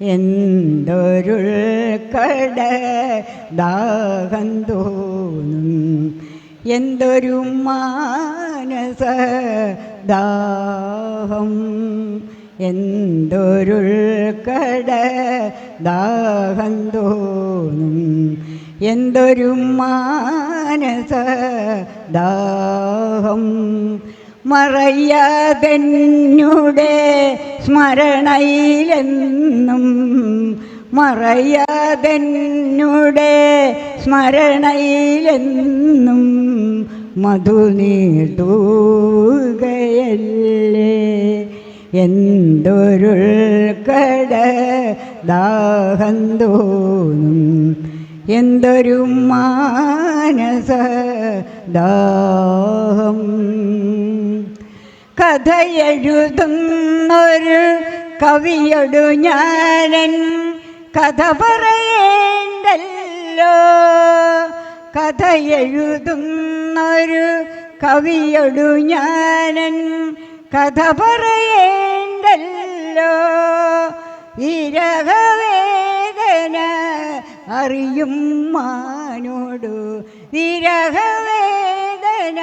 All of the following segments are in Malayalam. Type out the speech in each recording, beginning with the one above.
എന്തൊരുൾ കട ദാഹം തോന്നും. എന്തൊരു മാനസ ദാഹം. എന്തൊരുൾ കട ദാഹം തോന്നും. എന്തൊരു മാനസ ദാഹം. മറയാതെന്നുടെ സ്മരണയിലെന്നും മറയാതെന്നുടെ സ്മരണയിലെന്നും മധു നീടുകയല്ലേ എന്തൊരുൾ കട ദാഹം തോന്നും? എന്തൊരു മാനസ ദാഹം? കഥയെഴുതുന്നൊരു കവിയൊടു ഞാനൻ. കഥ പറയേണ്ടല്ലോ. കഥ എഴുതുന്നൊരു കവിയൊടു ഞാനൻ. കഥ പറയേണ്ടല്ലോ. ഇരകവേദന അറിയും മാനോടു. ഇരകവേദന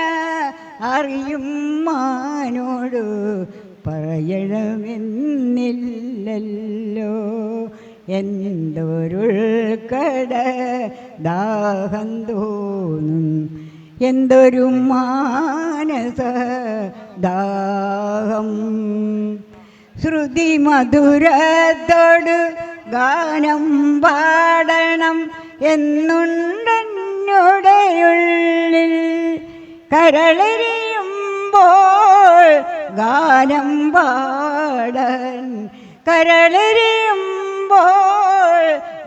അറിയും മാനോടു. പറയണമെന്നില്ലല്ലോ. എന്തൊരുൾ കട ദാഹം തോന്നും. എന്തൊരു മാനസ ദാഹം. ശ്രുതി മധുരത്തോട് ഗാനം പാടണം എന്നുണ്ടെന്നുടെ ഉള്ളിൽ കരളെരിയുമ്പോൾ ഗാനം പാടൻ കരളരിയുമ്പോൾ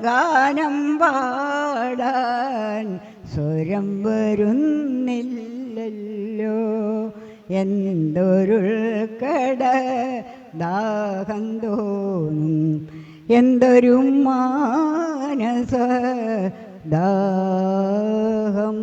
ഗാനം പാടാൻ സ്വരം വരുന്നില്ലല്ലോ. എന്തൊരു കട ദാഹം തോന്നും. എന്തൊരു മാനസ ദാഹം